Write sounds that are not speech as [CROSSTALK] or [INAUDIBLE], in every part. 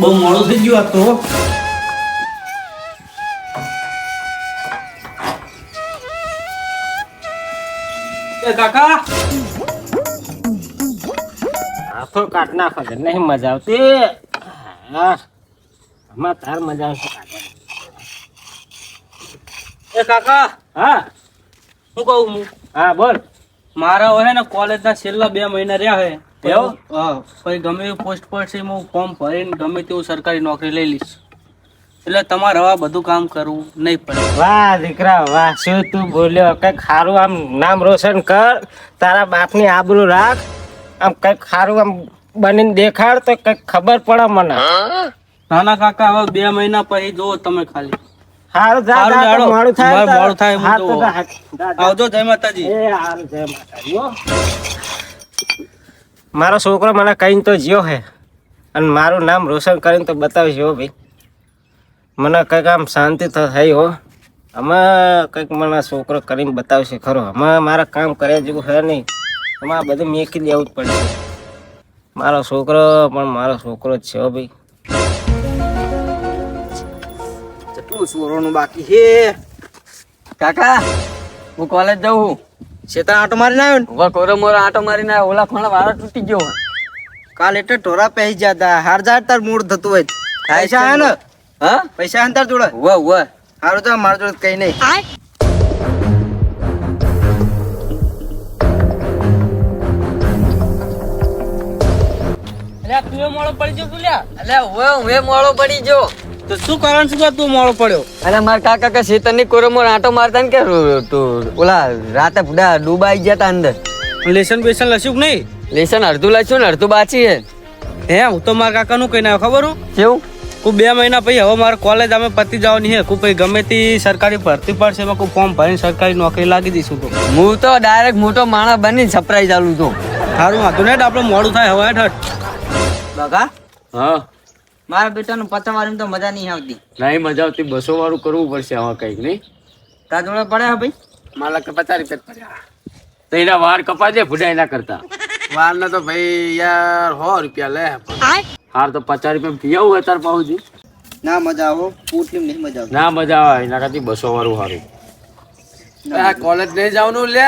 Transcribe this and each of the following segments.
બહુ મોડું થઈ ગયું આ તો. એ કાકા. હાથો કાટ નાખો છે નહીં મજા આવતી. હા. આમાં તાર મજા આવશે. એ કાકા હા. શું કહું હું હા બોલ. મારા હોય ને કોલેજના છેલ્લા બે મહિના રહ્યા હે એવું? હા. પછી ગમે એવી પોસ્ટ પર છે હું ફોર્મ ભરીને ગમે તેવું સરકારી નોકરી લઈ લઈશ. એટલે તમારે હવે બધું કામ કરવું નહીં પડે. વાહ દીકરા વાહ. શું તું બોલ્યો? કંઈક સારું આમ નામ રોશન કર તારા બાપની આબરૂ રાખ. આમ કંઈક સારું આમ બનીને દેખાડ તો કંઈક ખબર પડે મને. નાના કાકા હવે બે મહિના પછી જુઓ તમે ખાલી. સારું જા. મોડું થાય મોડું થાય. આવજો જય માતાજી. એ જય માતાજી. મારો છોકરો મને કહીને તો જ્યો હે. અને મારું નામ રોશન કરીને તો બતાવીશ હો ભાઈ. મને કંઈક આમ શાંતિ તો થઈ હો. અમે કંઈક મને છોકરો કરીને બતાવશે, ખરો. અમે મારા કામ કર્યા જેવું હે નહીં. આ બધું મેકી દેવું જ પડશે. મારો છોકરો, પણ મારો છોકરો જ છે હો ભાઈ. કેટલું સુરોનું બાકી છે કાકા, હું કોલેજ જઉં શેતર આટો મારીને આવ્યો ને? ઊભા કોરો મોરો આટો મારીને આવ્યો. ઓલા ખોણા વાળો તૂટી ગયો. કાલ એટલે ઢોરા પહેરી જતા હાર જા તાર મૂળ થતું હોય. પૈસા હે ને હા? પૈસા હે તાર જોડે? ઊભા ઊભા. હારું તો મારા જોડે કઈ નહીં. અલ્યા તું એ મોડો પડી ગયો તું લ્યા? અલ્યા ઊભા હું એ મોડો પડી ગયો. તો શું કારણ શું કે તું મોડો પડ્યો? અરે મારા કાકા કે શેતરની કોરો મોરો આટો મારતા ને કે તું ઓલા રાતે બુડા ડૂબાઈ ગયા તા અંદર. લેસન બેસન લસ્યું કે નહીં? લેસન અડધું લસ્યું ને અડધું બાચી હે. હે હું તો મારા કાકાનું કહીને ના ખબર હું? કેવું? કુ બે મહિના પછી હવે મારે કોલેજ અમે પતી જવાની છે કુ પછી ગમે તે સરકારી ભરતી પડશે એમાં હું ફોર્મ ભરીને સરકારી નોકરી લાગી દઈશું તો. હું તો ડાયરેક્ટ મોટો માણસ બની સરપ્રાઈઝ આલું છું. સારું વાંધો નહીં આપણે મોડું થાય હવે હેઠ બાકા? હા. મારા બેટાનું પચાસ વાળું તો મજા નહીં આવતી. નહીં મજા આવતી બસો વાળું કરવું પડશે આમાં કંઈક નહીં? તાર જોડે પડે હા ભાઈ? માલા કે પચાસ રૂપિયા પડે પડ્યા. તો એના વાર કપાજે ભૂડા એના કરતા. વાર ના તો ભાઈ યાર સો રૂપિયા લે. હાર તો પચાસ રૂપિયા પીવું હોય તાર પાઉજી? ના મજા આવો પૂટલી નહીં મજા આવે ના મજા આવે એના કરતી બસો વાળું સારું આ કોલેજ નહીં જવાનું લે.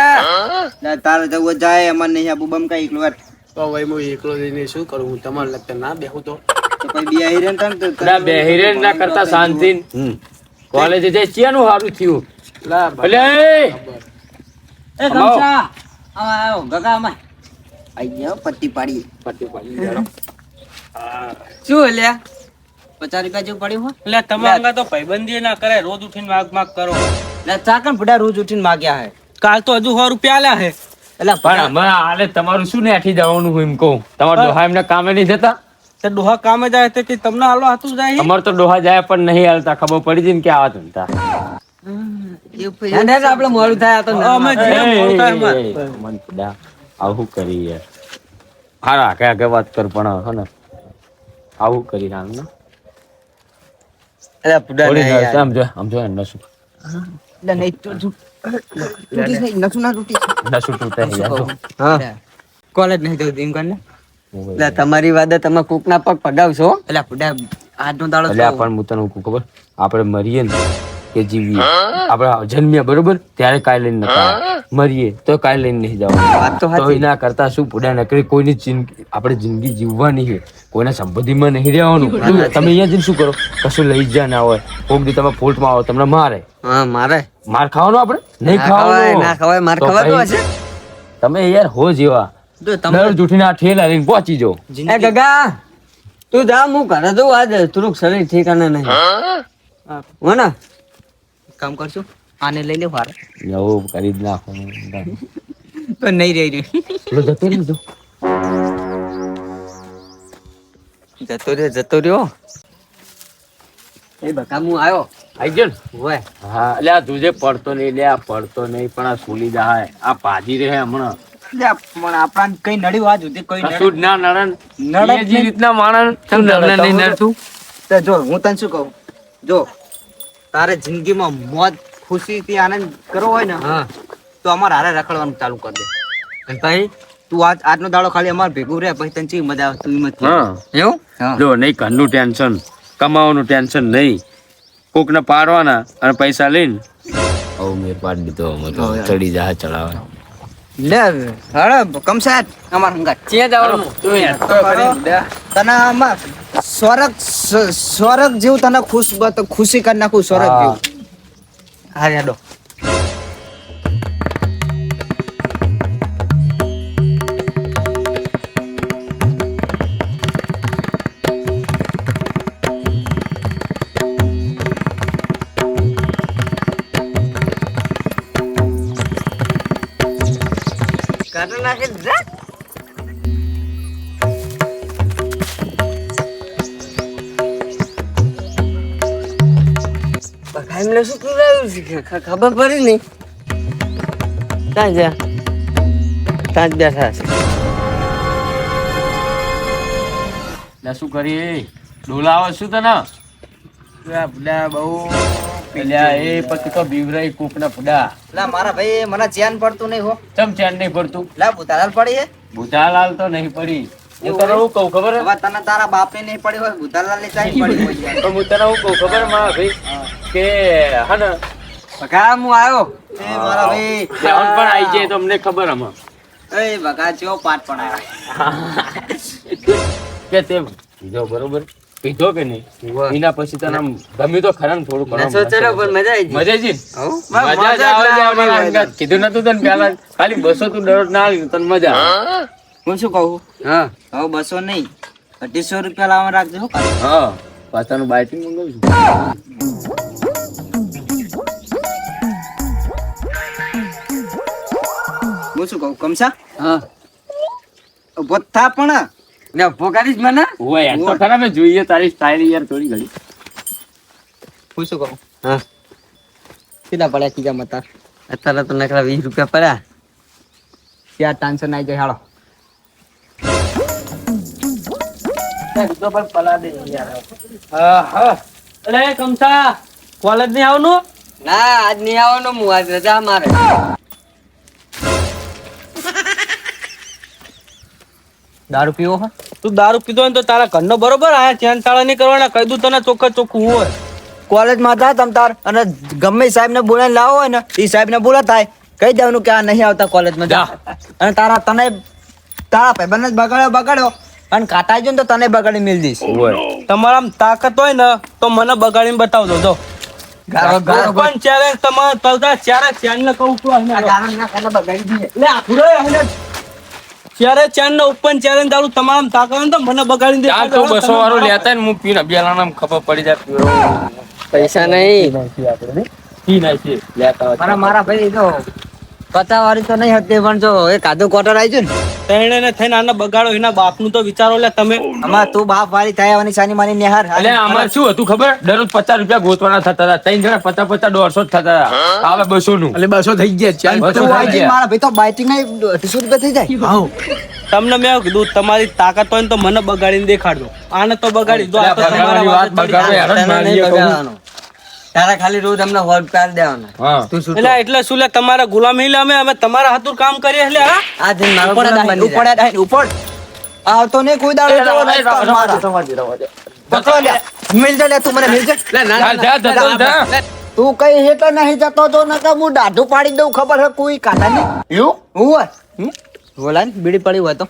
ના, તારે જવું જાય અમારે નહીં આબુ બમ કઈ એકલો વાર. તો ભાઈ હું એકલો જઈને શું કરું? હું તમારે લગતા ના બેહું તો. તો કોઈ બી આઈ રહે તો ના કરતા શાંતિ. કોલેજ જઈ ચિયાનું સારું થયું. ભલે એ! ગમશા આવો. આવો ગગા અમાય. આઈ ગયો પટ્ટી પાડી પટ્ટી પાડી શું અલ્યા પચાસ રૂપિયા જેવું પડ્યું હો? એટલે તમે તો ભાઈબંધી ના કરે રોજ ઉઠીને માગ માગ કરો. એટલે ચાકણ બધા રોજ ઉઠીને માગ્યા હે. કાલ તો હજુ સો રૂપિયા આલ્યા છે એટલે પણ હમણાં હાલે તમારું શું ને આઠી જવાનું હું એમ કહું? તમારું ડોહા એમને કામે નહીં જતા? તે ડોહા કામે જાય તે કે તમને હાલો હાથું જાય અમારે તો ડોહા જાય પણ નહીં હાલતા ખબર પડી જઈને કે આવા ધંધા. આપણે મોડું થાય આ તો અમે. આવું કરી યાર હારા આગે આગે વાત કર પણ હો ને. આવું કરી હાલ ને અરે પુડા નહીં યાર. આમ જો આમ જો એને હા કોલેજ નહીં જવું એમ કરીને એટલે તમારી વાદે તમે કોકના પગ પગાવશો એટલે બુડા આજનો દાડો એટલે પણ હું તને ખબર? આપણે મરીએ ને કે જીવીએ. આપણે જન્મ્યા બરોબર? ત્યારે કાય લઈને નતા મરીએ તો કાય લઈને નહીં જવાનું. વાત તો તો એના કરતા શું પુડા નકરી કોઈની જિંદગી આપણે જિંદગી જીવવાની છે. કોઈના સંપત્તિમાં નહીં રહેવાનું. તમે અહીંયા જઈને શું કરો? કશું લઈ જ ના હોય. કોઈક દી તમે ફોલ્ટમાં આવો તમને મારે. હા મારે. માર ખાવાનો આપણે? નહીં ના ખાવાનો. ના ખવાય, માર ખવાતું હશે? તમે યાર હો જેવા. જો દર જૂઠીને આ ઠેલા લઈને પહોંચી જો એ ગગા તું જા હું ઘરે જઉં આજે થોડુંક શરીર ઠીકાને નહીં. હો? ને? કામ કરશું આને લઈ લે વાર જવું કરી જ નાખો. તો નહીં રહી રહ્યું. જતો રહ્યો જો. જતો રહ્યો જતો રહ્યો. એ બકા હું આવ્યો. આઈ ગયો ને? હોય. હા એટલે આ તુજે પડતો નહીં લે આ પડતો નહીં પણ આ સુલી જાય. આ પાજી રહે હમણાં. પણ આપણા કઈ નડ્યું આજ સુધી કોઈ આ જ ના નડન? નડે જે રીતના માણસ કેમ નડને નહીં નડતું? તો જો હું તને શું કહું? જો તારે જિંદગીમાં મોજ ખુશીથી આનંદ કરવો હોય ને હા. તો અમારે હારે રખડવાનું ચાલુ કરી દે. ભાઈ? તું આજ આજનો દાડો ખાલી અમાર ભેગું રહે પછી તને ચી મજા આવે તું મત હા. એવું? જો નહીં ઘરનું ટેન્શન. કમાવાનું ટેન્શન નહીં. કોકને પાડવાના અને પૈસા લઈને. હવે મેર પાડી દીધો અમે તો ચડી જા ચડાવવા. લે હળે કમસાટ અમાર હંગાત. જવાનું તને આમાં સ્વર્ગ સ્વર્ગ જેવું તને ખુશ ખુશી કરી નાખું સ્વર્ગ જેવું. હા હેડો. કાઢી નાખી જા એમને શું કરાવ્યું છે ખ- ખબર પડી નહીં. ત્યાં જા ત્યાં જ બેઠા છે? શું કરીએ? કરી ડોલાવો શું તને. બહુ પેલા એ પછી તો બીવરાઈ કૂક ના ફડા લા મારા ભાઈ મને ચેન પડતું નહીં હો. ચમ ચેન નહીં પડતું? લા ભૂતાલાલ પડી હે? ભૂતાલાલ તો નહીં પડી. હું તને હું કહું ખબર હવે તને તારા બાપ નહીં પડી હોય ભૂતાલાલની ચાઈ પડી હોય પણ હું તને હું કહું ખબર ભાઈ? કે હા ને? બકા હું આવ્યો. એ મારા ભાઈ. લેવન પણ આવી જાય તો ખબર હમ એ ભગા ચો પાઠ પણ આવ્યો. [LAUGHS] કે તેમ. જો બરોબર. પીધો કે નહીં? એના પછી તને ગમ્યું તો ખરા થોડું ઘણું પણ મજા આવી મજા આવી મજા આવે. કીધું નતું તને પેલા ખાલી બસો તું દરરોજ ના આવી તને મજા આવે. હું શું કહું? હા. હવે બસો નહીં અઢીસો રૂપિયા લાવવા રાખજો હો પાછાનું બાઇટિંગ મંગાવું છું. હું શું કહું કમસા હા. ઊભો પણ ને પોકારીશ મને? ઓય યાર તો ખરા મેં જોઈએ તારી સ્ટાઇલ યાર થોડી ઘડી હું શું કહું? હા. સીધા પડ્યા કીધા મતા અત્યારે તો નકરા વીસ રૂપિયા પડ્યા. ત્યાં ટેન્શન આવી જાય હાલો. અરે કમસા કોલેજ નહીં આવવાનું? ના આજ નહીં આવવાનું હું આજ રજા મારે. દારૂ પીવો હોય તું દારૂ પીધો હોય તો તારા ઘરનો બરોબર આયા ચેન તાળા નહીં કરવાના કહી દઉં તને ચોખ્ખા ચોખ્ખું હોય. કોલેજમાં હતા તમ તાર અને ગમે સાહેબ ને બોલાવીને લાવો હોય ને એ સાહેબ ને બોલા થાય. કહી દેવાનું કે આ નહીં આવતા કોલેજમાં જા. અને તારા તને તારા ભાઈબંધ જ બગાડ્યો બગાડ્યો. અને કાટાઈ જો ને તો તને બગાડી મિલ દઈશ. તમારા તાકાત હોય ને તો મને બગાડીને બતાવજો જો. પણ ચેલેન્જ તમારે તલતા ચારે ચેન ને કહું છું આને. લે આખું રે આને. ચારે ચેન ને દારૂ તમામ તાકાત ને તો મને બગાડી દે આ તો બસો વાળો લેતા ને હું પીને બેલાના ખબર પડી જાય પીરો પૈસા નહીં પી નાખીએ લેતા. મારા મારા ભાઈ તો પતા વાળી તો નહીં હતી પણ જો એ કાદુ ક્વાર્ટર આવી ને તેણે ને થઈને આને બગાડો એના બાપનું તો વિચારો લે તમે. આમાં તું બાપ વાળી થાય આવવાની સાની માની નિહાર. એટલે આમાં શું હતું ખબર? દરરોજ પચાસ રૂપિયા ગોતવાના થતા હતા. ત્રણ જણા પચાસ પચાસ દોઢસો થતા હતા. હવે બસો નું એટલે બસો થઈ ગયા ચાલ. બસો તું થઈ ગયા. મારા ભાઈ તો બાઇટિંગ નહીં અઢીસો રૂપિયા થઈ જાય. તમને મેં કીધું તમારી તાકાત હોય ને તો મને બગાડીને દેખાડજો. આને તો બગાડી દો આ તો તમારી વાત. બગાડો. તારા ખાલી રોજ અમને હોટ કરી દેવાના. તું શું એટલે એટલે શું લે તમારા ગુલામી લે અમે અમે તમારા હાથુર કામ કરીએ એટલે હા? આ દિન મારો ઉપર ઉપર ઉપર આવતો નહીં કોઈ દાડો જવો નહીં મારા. લે. મિલ જા લે તું મને મિલ જા. જા, જા, જા. તું કઈ હેઠળ નહીં જતો તો નકર હું દાઢું પાડી દઉં ખબર હે કોઈ કાઢા નહીં. હું હમ? બોલા ને બીડી પડી હોય તો.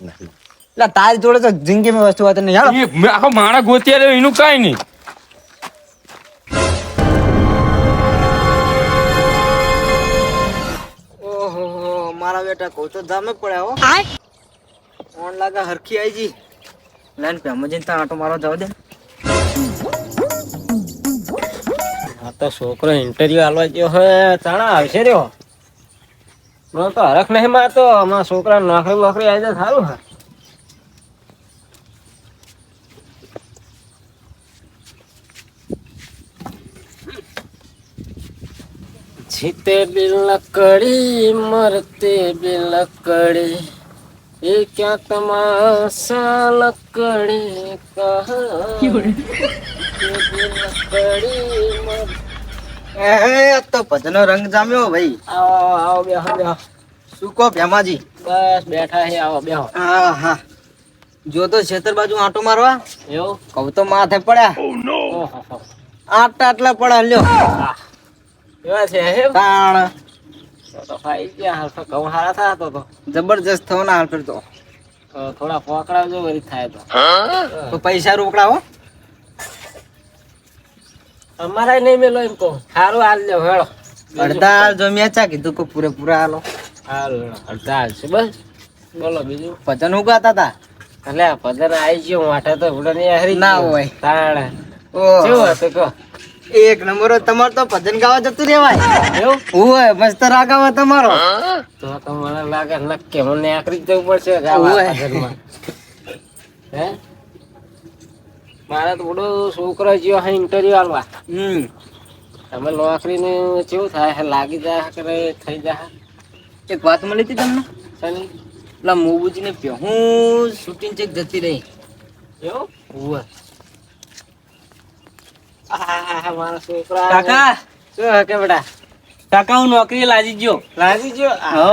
એટલે તારી જોડે તો જિંદગીમાં વસ્તુ હોય તો નહીં આખો માણસ ગોતી એનું કાંઈ નહીં. મારા બેટા કહું તો જામે પડ્યા હો. ઓન લાગે હરખી આઈ જી. લાઈન પે મજીન તા આટો મારો જવા દે. આ તો છોકરો ઇન્ટરવ્યુ આલવા ગયો હે તાણા આવશે રહ્યો? મને તો હરખ નહીં મારતો અમારા છોકરા નોકરી વોકરી આવી જાય સારું હે. જીતે બિલકડી મરતે બિલકડી એ ક્યાં તમાશા લકડી કહા? એ તો ભજનો રંગ જામ્યો ભાઈ. આવો આવો બેહો બેહો. શું કહો ભેમાજી? બસ બેઠા હે આવો બેહો. હા હા. જો તો છેતર બાજુ આંટો મારવા? એવું? કહું તો માથે પડ્યા. ઓહો આટલા આટલા પડ્યા લ્યો. એવા છે હે તાણ. તો તો ગયા હાલ તો ઘઉં હારા થયા તો. તો જબરજસ્ત થવાના હાલ કરતો. થોડા પોકડાવજો વળી થાય તો. તો પૈસા રોકડા હો. અમારા નહીં મેલો એમ કહો. સારું હાલ લ્યો હેળો. અડધા હાલ જો મેચા કીધું કે પૂરેપૂરા હાલો. હાલ અડધા હાલશે બસ. બોલો બીજું. ભજન હું ગાતા હતા એટલે પદન આવી ગયો માટે તો ઉડે નહીં હરી ના હોય. તાણ. કેવું હતું કહો? એક નંબર તમારે તો ભજન ગાવા જતું રેવાય એવું? હોય મસ્ત રાગાવા તમારો. તો તો મને લાગે નક્કી મને આકરી જ જવું પડશે ગાવા. ભજનમાં. હે? મારે તો બધો છોકરો જ્યો હે ઇન્ટરવ્યુ આલવા હમ. તમે નોકરી ને કેવું થાય લાગી જાય કરે થઈ જાય એક વાત મળી હતી તમને? શની? પેલા મોબુજી ને હું શૂટિંગ ચેક જતી રહી. એવું? છોકરા કાકા? શું કે બેટા? કાકા હું નોકરી લાજી ગયો. લાજી ગયો? હો.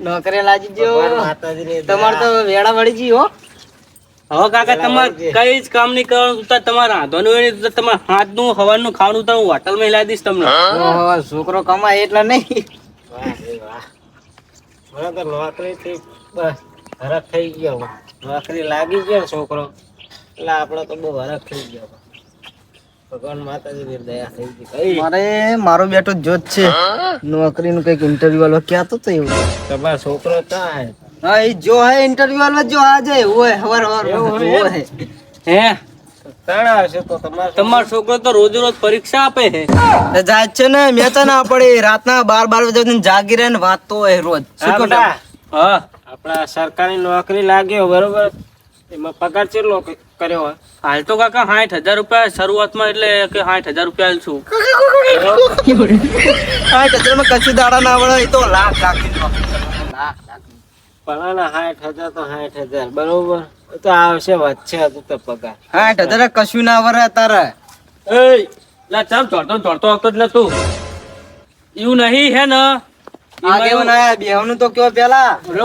નોકરી લાજી ગયો. તમારે તો વેળા વળી ગઈ હો. હવે કાકા તમારે કઈ જ કામ નહીં કરવાનું. તો તમારે હોય નહીં તો તમારે હાથનું હવાનું ખાવાનું તો હું હોટલમાં લાવી દઈશ તમને. છોકરો કમાય એટલે નહીં. વાહ વાહ. મને તો નોકરી થી બસ હરખ થઈ ગયો. નોકરી લાગી ગયો છોકરો. એટલે આપડે તો બહુ હરખ થઈ ગયો. ભગવાન માતાજીની દયા થઈ ગઈ. મારે મારો બેટો જોત છે. નોકરીનું કંઈક ઇન્ટરવ્યુ વાળો ક્યાં તો એવું. તમારો છોકરો ક્યાં હા એ જો હે ઇન્ટરવ્યુ વાળો જો આજે હોય હવાર હવાર એવું હોય હોય હે. તો તમારો તમારો છોકરો તો રોજ રોજ પરીક્ષા આપે છે. જાય છે ને મેં તો ના પડે. રાતના બાર બાર વાગે જાગી રહે ને વાંચતો હોય રોજ. હા હા. આપણા સરકારી નોકરી લાગ્યો બરોબર? એમાં પગાર કેટલો કર્યો હોય? હાલ તો કાકા સાઠ હજાર રૂપિયા શરૂઆતમાં એટલે કે સાઠ હજાર રૂપિયા હાલ છું. [LAUGHS] સાઠ હજારમાં કશું દાડા ના વળે એ તો લાખ લાખ લાખ લાખ. પણ સાઠ હજાર તો સાઠ હજાર બરોબર? તો આવશે હતું તો પગાર. સાઠ હજાર કશું ના વરે તારે. એ લા ચાલ દોડતો ને આવતો જ નતું. એવું નહીં હે ને? આગેવાન આયા બેહવાનું તો કયો પેલા? હું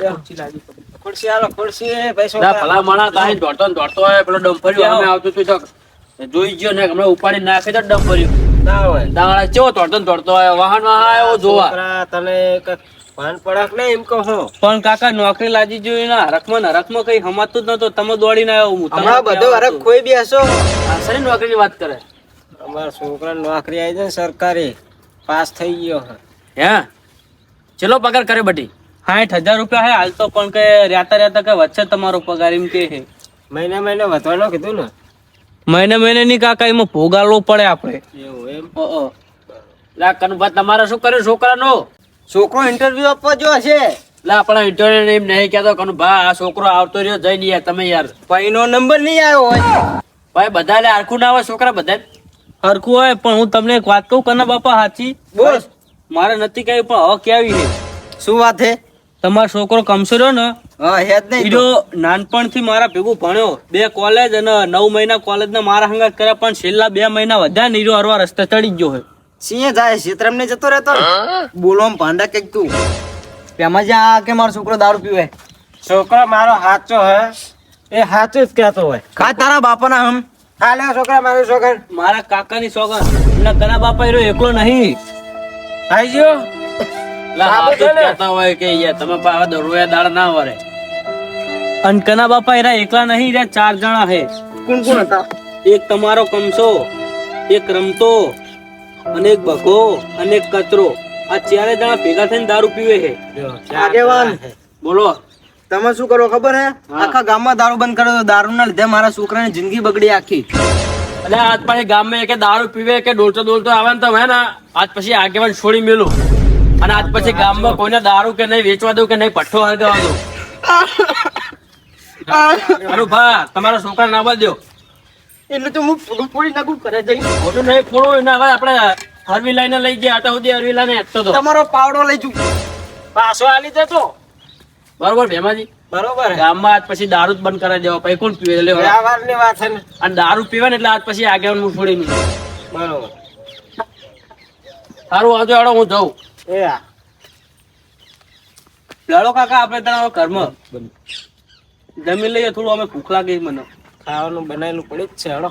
દઉં. ખુરશી આલો ખુરશી. ભલા દોડતો દોડતો હોય પેલો સામે આવતું તું તો જોઈ ગયો ને હમણાં ઉપાડી નાખે તો ડમ્પરિયો ના હોય. દાણા ચેવો દોડતો દોડતો હોય વાહન આવ્યો જોવા. તને ભાન પડક ને એમ કહો. પણ કાકા નોકરી લાજી જોઈ ના હરખમાં ના હરખમાં કઈ હમાતું જ નતો તમે દોડીને આવ્યો હું તમને બધો હરક અરે બી હશો શેની નોકરીની વાત કરે? અમારા છોકરા નોકરી આવી જાય સરકારી. પાસ થઈ ગયો. હે? ચલો પગાર કરે બટી? સાઠ હજાર રૂપિયા હે હાલ તો પણ કે રહેતા રહેતા કે વચ્ચે તમારો પગાર એમ કે હે. મહિને મહિને વધવાનો કીધું ને? મહિને મહિને ની કાકા એમાં ભોગાલવો પડે આપણે. એવું એમ? લા કનુભા તમારે શું કર્યું છોકરાનો? છોકરો ઇન્ટરવ્યુ આપવા જો છે. લા આપણા ઇન્ટરનેટ એમ નહીં કહેતો કનુભા આ છોકરો આવતો રહ્યો જઈ નહીં તમે યાર. પૈનો નંબર નહીં આવ્યો હોય. ભાઈ બધા લે હરખું ના આવે છોકરા બધા હરખું હોય પણ હું તમને એક વાત કહું કના બાપા સાચી? બોલ. મારે નથી કહ્યું પણ હવે કેવી છે. શું વાત હે તમારો છોકરો કમસો ને હીરો નાનપણથી મારા ભેગું ભણ્યો. બે કોલેજ અને નવ મહિના કોલેજ ના મારા હંગાત કર્યા પણ છેલ્લા બે મહિના વધ્યા ને હીરો હરવા રસ્તે ચડી ગયો હોય સિંહ જાય ક્ષેત્રમ ને જતો રહેતો બોલો ભાંડા કંઈક તું. એમાં જ આ કે મારો છોકરો દારૂ પીવે. છોકરો મારો હાચો હે. એ હાચો જ કહેતો હોય. કા તારા બાપાના હમ. હાલે છોકરા મારો છોકર. મારા કાકાની છોકર. એટલે તારા બાપા હીરો એકલો નહીં. આવી ગયો? હોય કે યાર તમે પાછા દરોયા દાળ ના વરે. અને બાપા એરા એકલા નહીં રે ચાર જણા હે. કોણ કોણ હતા? એક તમારો કમસો એક રમતો અને એક અને એક કચરો. આ ચારે જણા ભેગા થઈને દારૂ પીવે છે. આગેવાન. બોલો. તમે શું કરો ખબર હે? આખા ગામમાં દારૂ બંધ કર્યો દારૂ ના લીધે મારા છોકરાની જિંદગી બગડી આખી. અને આજ પછી ગામમાં કે દારૂ પીવે કે ડોલતો ડોલતો આવે ને તો હે ને આજ પછી આગેવાન છોડી મેલું. અને આજ પછી ગામમાં કોઈને દારૂ કે નહીં વેચવા દઉં કે નહીં પઠ્ઠો હરગાવા દઉં. અરે ભા તમારા છોકરા ના દો એટલે તો હું પૂરી નાખું કરે જઈ મોટું નહીં ફોડું એને હવે આપણે હરવી લાઈને લઈ ગયા હતા સુધી હરવી લાઈને હેઠતો હતો તમારો પાવડો લઈ જુ પાછો આલી દેતો બરોબર ભેમાજી? બરોબર. ગામમાં આજ પછી દારૂ જ બંધ કરાવી દેવા પછી કોણ પીવે? લે વ્યવહારની વાત છે ને. અને દારૂ પીવે ને એટલે આજ પછી આગળ હું છોડી નહીં બરોબર. સારું આવજો હેડો હું જાઉં. એ આ લડો કાકા આપણે તને કર્મ જમી લઈએ થોડું અમે ભૂખ લાગી મને. ખાવાનું બનાવેલું પડે જ છે હડો.